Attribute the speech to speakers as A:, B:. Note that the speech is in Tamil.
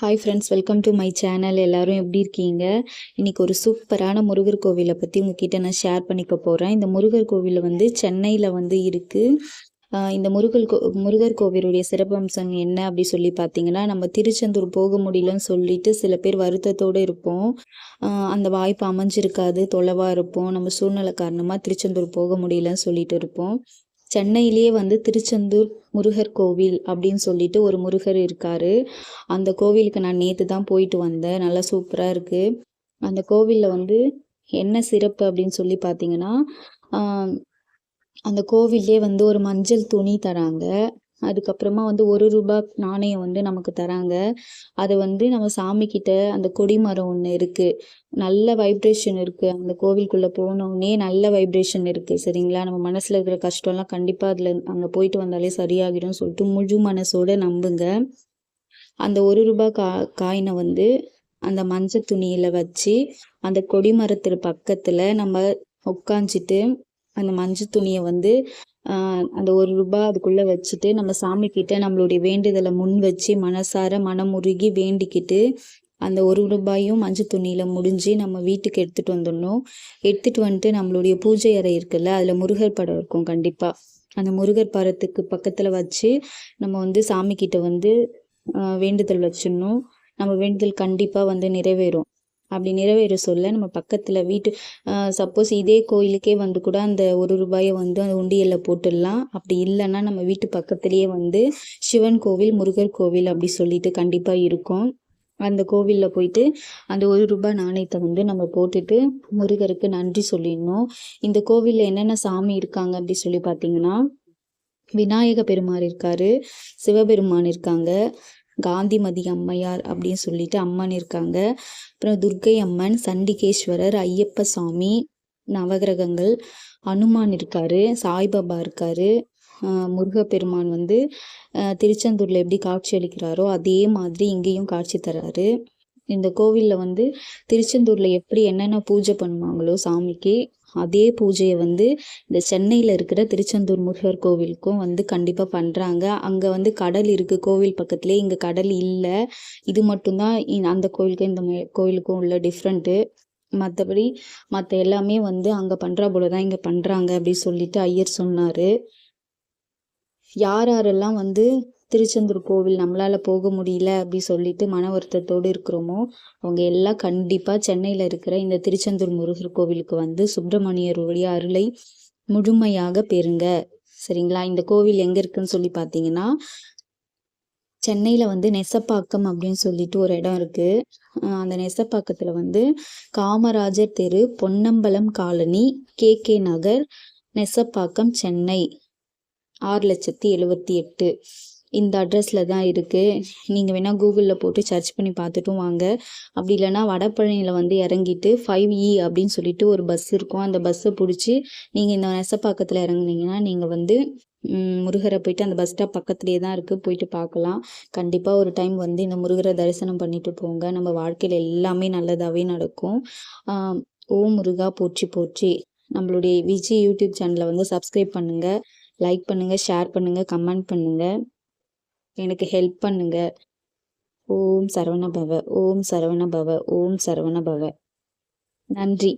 A: Hi friends welcome to my channel எல்லோரும் எப்படி இருக்கீங்க? இன்றைக்கி ஒரு சூப்பரான முருகர் கோவிலை பற்றி உங்ககிட்ட நான் ஷேர் பண்ணிக்க போகிறேன் இந்த முருகர் கோவில் வந்து சென்னையில் வந்து இருக்குது இந்த முருகர் கோ முருகர் கோவிலுடைய சிறப்பம்சம் என்ன அப்படி சொல்லி பார்த்தீங்கன்னா நம்ம திருச்செந்தூர் போக முடியலன்னு சொல்லிட்டு சில பேர் வருத்தத்தோடு இருப்போம். அந்த வாய்ப்பு அமைஞ்சிருக்காது தொலைவாக இருப்போம். நம்ம சூழ்நிலை காரணமாக திருச்செந்தூர் போக முடியலன்னு சொல்லிட்டு இருப்போம். சென்னையிலேயே வந்து திருச்செந்தூர் முருகர் கோவில் அப்படின்னு சொல்லிட்டு ஒரு முருகர் இருக்கார். அந்த கோவிலுக்கு நான் நேற்று தான் போயிட்டு வந்தேன். நல்லா சூப்பராக இருக்குது அந்த கோவிலில் வந்து என்ன சிறப்பு அப்படின்னு சொல்லி பார்த்தீங்கன்னா அந்த கோவிலே வந்து ஒரு மஞ்சள் துணி தராங்க. அதுக்கப்புறமா வந்து ஒரு ரூபாய் நாணயம் வந்து நமக்கு தராங்க. அதை வந்து நம்ம சாமிக்கிட்ட அந்த கொடிமரம் ஒன்று இருக்குது நல்ல வைப்ரேஷன் இருக்குது அந்த கோவிலுக்குள்ளே போனோடனே நல்ல வைப்ரேஷன் இருக்குது சரிங்களா? நம்ம மனசில் இருக்கிற கஷ்டம்லாம் கண்டிப்பாக அதில் அங்கே போயிட்டு வந்தாலே சரியாகிடும் சொல்லிட்டு முழு மனசோட நம்புங்க. அந்த ஒரு ரூபாய் கா காயினை வந்து அந்த மஞ்சள் துணியில் வச்சு அந்த கொடிமரத்து பக்கத்தில் நம்ம உட்காந்துட்டு அந்த மஞ்சள் துணியை வந்து அந்த ஒரு ரூபாய் அதுக்குள்ளே வச்சுட்டு நம்ம சாமிக்கிட்ட நம்மளுடைய வேண்டுதலை முன் வச்சு மனசார மனமுருகி வேண்டிக்கிட்டு அந்த ஒரு ரூபாயும் மஞ்சள் துணியில் முடிஞ்சு நம்ம வீட்டுக்கு எடுத்துகிட்டு வந்துடணும். எடுத்துகிட்டு வந்துட்டு நம்மளுடைய பூஜை அறை இருக்குல்ல அதில் முருகர் படம் இருக்கும் கண்டிப்பாக அந்த முருகர் படத்துக்கு பக்கத்தில் வச்சு நம்ம வந்து சாமிக்கிட்ட வந்து வேண்டுதல் வச்சிடணும். நம்ம வேண்டுதல் கண்டிப்பாக வந்து நிறைவேறும். அப்படி நிறைவேற சொல்ல நம்ம பக்கத்தில் வீட்டு சப்போஸ் இதே கோயிலுக்கே வந்து கூட அந்த ஒரு ரூபாயை வந்து அந்த உண்டியலில் போட்டுடலாம். அப்படி இல்லைன்னா நம்ம வீட்டு பக்கத்துலேயே வந்து சிவன் கோவில் முருகர் கோவில் அப்படி சொல்லிட்டு கண்டிப்பாக இருக்கும். அந்த கோவிலில் போயிட்டு அந்த ஒரு ரூபாய் நாணயத்தை வந்து நம்ம போட்டுட்டு முருகருக்கு நன்றி சொல்லிடணும். இந்த கோவிலில் என்னென்ன சாமி இருக்காங்க அப்படி சொல்லி பார்த்தீங்கன்னா விநாயக பெருமாள் இருக்காரு சிவபெருமான் இருக்காங்க. காந்திமதி அம்மையார் அப்படின்னு சொல்லிட்டு அம்மன் இருக்காங்க. அப்புறம் துர்க்கை அம்மன் சண்டிகேஸ்வரர் ஐயப்ப சாமி நவகிரகங்கள் அனுமான் இருக்கார் சாய்பாபா இருக்கார் முருகப்பெருமான் வந்து திருச்செந்தூரில் எப்படி காட்சி அளிக்கிறாரோ அதே மாதிரி இங்கேயும் காட்சி தராரு. இந்த கோவிலில் வந்து திருச்செந்தூரில் எப்படி என்னென்ன பூஜை பண்ணுவாங்களோ சாமிக்கு அதே பூஜையை வந்து இந்த சென்னையில் இருக்கிற திருச்செந்தூர் முருகர் கோவிலுக்கும் வந்து கண்டிப்பாக பண்ணுறாங்க அங்கே வந்து கடல் இருக்குது கோவில் பக்கத்துலேயே இங்கே கடல் இல்லை. இது மட்டும்தான் அந்த கோவிலுக்கும் இந்த கோவிலுக்கும் உள்ள டிஃப்ரெண்ட்டு மற்றபடி மற்ற எல்லாமே வந்து அங்கே பண்ணுறா போல தான் இங்கே பண்ணுறாங்க அப்படின்னு சொல்லிட்டு ஐயர் சொன்னார். யார் யாரெல்லாம் வந்து திருச்செந்தூர் கோவில் நம்மளால் போக முடியல அப்படி சொல்லிட்டு மன வருத்தத்தோடு இருக்கிறோமோ அவங்க எல்லாம் கண்டிப்பாக சென்னையில் இருக்கிற இந்த திருச்செந்தூர் முருகர் கோவிலுக்கு வந்து சுப்பிரமணியருடைய அருளை முழுமையாக பெறுங்க. சரிங்களா? இந்த கோவில் எங்கே இருக்குன்னு சொல்லி பார்த்தீங்கன்னா சென்னையில் வந்து நெசப்பாக்கம் அப்படின்னு சொல்லிட்டு ஒரு இடம் இருக்குது அந்த நெசப்பாக்கத்தில் வந்து காமராஜர் தெரு Ponnambalam colony K K Nagar Nesapakkam Chennai. ஆறு லட்சத்தி எழுபத்தி எட்டு. இந்த அட்ரஸில் தான் இருக்குது நீங்கள் வேணால் கூகுளில் போட்டு சர்ச் பண்ணி பார்த்துட்டும் வாங்க. அப்படி இல்லைனா வடபழனியில் வந்து இறங்கிட்டு ஃபைவ் இ e அப்படின்னு சொல்லிட்டு ஒரு பஸ் இருக்கும். அந்த பஸ்ஸை பிடிச்சி நீங்கள் இந்த நெசப்பாக்கத்தில் இறங்குனீங்கன்னா நீங்கள் வந்து முருகரை போயிட்டு அந்த பஸ் ஸ்டாப் பக்கத்துலேயே தான் இருக்குது போயிட்டு பார்க்கலாம். கண்டிப்பாக ஒரு டைம் வந்து இந்த முருகரை தரிசனம் பண்ணிட்டு போங்க. நம்ம வாழ்க்கையில் எல்லாமே நல்லதாகவே நடக்கும். ஓ முருகா போற்றி போற்றி. நம்மளுடைய விஜய் யூடியூப் சேனலை வந்து சப்ஸ்கிரைப் பண்ணுங்கள் லைக் பண்ணுங்கள் ஷேர் பண்ணுங்கள் கமெண்ட் பண்ணுங்கள் எனக்கு ஹெல்ப் பண்ணுங்க. ஓம் சரவண பவ ஓம் சரவண பவ ஓம் சரவண பவ. நன்றி.